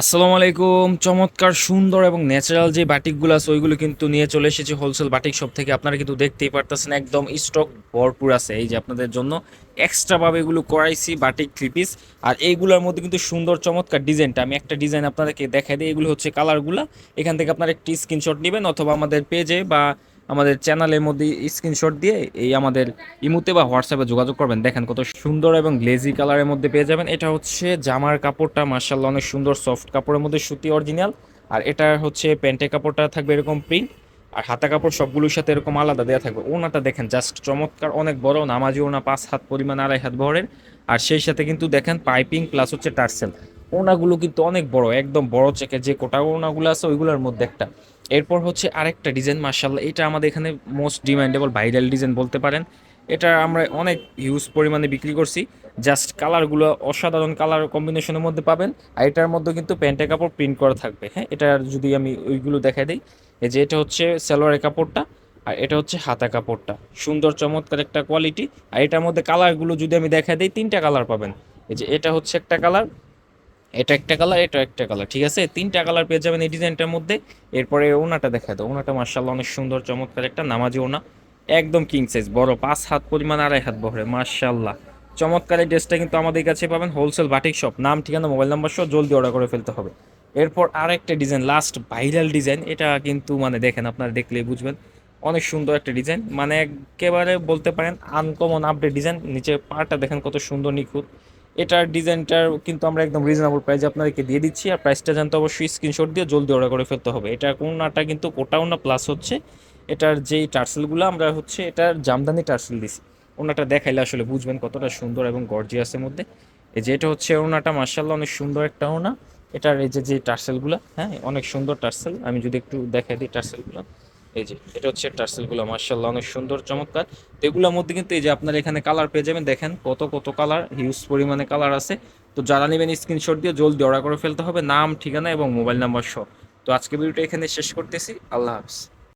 আসসালামু আলাইকুম। চমৎকার, সুন্দর এবং ন্যাচারাল যে বাটিকগুলো আছে, ওইগুলো কিন্তু নিয়ে চলে এসেছে হোলসেল বাটিক শপ থেকে। আপনারা কিন্তু দেখতেই পারতেছেন, একদম স্টক ভরপুর আছে এই যে আপনাদের জন্য। এক্সট্রাভাবে এগুলো করাইছি বাটিক থ্রি পিস আর এইগুলোর মধ্যে কিন্তু সুন্দর, চমৎকার ডিজাইনটা। আমি একটা ডিজাইন আপনাদেরকে দেখাই দিই, এগুলো হচ্ছে কালারগুলো এখান থেকে আপনারা একটি স্ক্রিনশট নেবেন অথবা আমাদের পেজে বা আমাদের চ্যানেলের মধ্যে স্ক্রিনশট দিয়ে এই আমাদের ইমুতে বা হোয়াটসঅ্যাপে যোগাযোগ করবেন। দেখেন কত সুন্দর এবং গ্লেজি কালারের মধ্যে পেয়ে যাবেন। এটা হচ্ছে জামার কাপড়টা মার্শাল্লাহ অনেক সুন্দর সফট কাপড়ের মধ্যে, সুতি অরিজিনাল আর এটা হচ্ছে প্যান্টের কাপড়টা থাকবে এরকম প্রিন্ট আর হাতা কাপড় সবগুলোর সাথে এরকম আলাদা দেওয়া থাকবে। ওনাটা দেখেন জাস্ট চমৎকার, অনেক বড়, নামাজি ওনা পাঁচ হাত পরিমাণ, আড়াই হাত বহরের। আর সেই সাথে কিন্তু দেখেন পাইপিং প্লাস হচ্ছে টার্সেল। ওনাগুলো কিন্তু অনেক বড়, একদম বড় চেকে যে কোটা ওনাগুলো আছে, ওইগুলোর মধ্যে একটা। এরপর হচ্ছে আরেকটা ডিজাইন মার্শাল্লাহ এটা আমাদের এখানে মোস্ট ডিমান্ডেবল ভাইরাল ডিজাইন বলতে পারেন। এটা আমরা অনেক হিউজ পরিমাণে বিক্রি করছি। জাস্ট কালারগুলো অসাধারণ কালার কম্বিনেশনের মধ্যে পাবেন। আর এটার মধ্যে কিন্তু প্যান্টের কাপড় প্রিন্ট করা থাকবে হ্যাঁ? এটার যদি আমি ওইগুলো দেখাই দিই, এই যে এটা হচ্ছে সালোয়ারের কাপড়টা, আর এটা হচ্ছে হাতা কাপড়টা। সুন্দর, চমৎকার একটা কোয়ালিটি আর এটার মধ্যে কালারগুলো যদি আমি দেখা দিই, তিনটা কালার পাবেন। এই যে এটা হচ্ছে একটা কালার এটা একটা কালার এটা একটা কালার ঠিক আছে? তিনটা কালার পেয়ে যাবেন এই ডিজাইনটার মধ্যে। এরপরে ওনাটা দেখা দাও, ওনাটা মার্শাল্লাহ অনেক সুন্দর, চমৎকার একটা নামাজি ওনা। একদম কিং সাইজ বড়, পাঁচ হাত পরিমাণ, আড়াই হাত বহরে মার্শাল্লাহ চমৎকার এই ড্রেসটা কিন্তু আমাদের কাছে পাবেন হোলসেল বাটিক শপ নাম, ঠিকানা মোবাইল নাম্বার সহ জলদি অর্ডার করে ফেলতে হবে। এরপর আরেকটা ডিজাইন লাস্ট ভাইরাল ডিজাইন এটা কিন্তু মানে দেখেন আপনারা দেখলেই বুঝবেন। অনেক সুন্দর একটা ডিজাইন মানে একেবারে বলতে পারেন আনকমন আপডেট ডিজাইন নিচে পাটা দেখেন কত সুন্দর নিখুঁত। এটার ডিজাইনটার কিন্তু আমরা একদম রিজনেবল প্রাইসে আপনাদেরকে দিয়ে দিচ্ছি। আর প্রাইসটা জানতে অবশ্যই স্ক্রিনশট দিয়ে জলদি অর্ডার করে ফেলতে হবে। এটা কোনটা কিন্তু কোটাও না প্লাস হচ্ছে এটার যেই টার্সেলগুলো আমরা হচ্ছে এটার জামদানি টার্সেল দিছি। ওনাটা দেখাইলে আসলে বুঝবেন কতটা সুন্দর এবং গর্জিয়াসের মধ্যে। এই যে এটা হচ্ছে ওনাটা মার্শাল্লাহ অনেক সুন্দর একটা ওনা। এটার এই যে যে টার্সেলগুলো হ্যাঁ অনেক সুন্দর টার্সেল। আমি যদি একটু দেখাই দিই টার্সেলগুলো। এই যে, এটা হচ্ছে টার্সেলগুলো মার্শাল্লাহ অনেক সুন্দর, চমৎকার। তো এগুলোর মধ্যে কিন্তু এই যে আপনারা এখানে কালার পেয়ে যাবেন, দেখেন কত কত কালার, হিউজ পরিমাণে কালার আছে। তো যারা নেবেন স্ক্রিনশট দিয়ে জলদি অর্ডার করে ফেলতে হবে, নাম, ঠিকানা এবং মোবাইল নাম্বার সহ। তো আজকে ভিডিওটা এখানে শেষ করতেছি, আল্লাহ হাফিজ।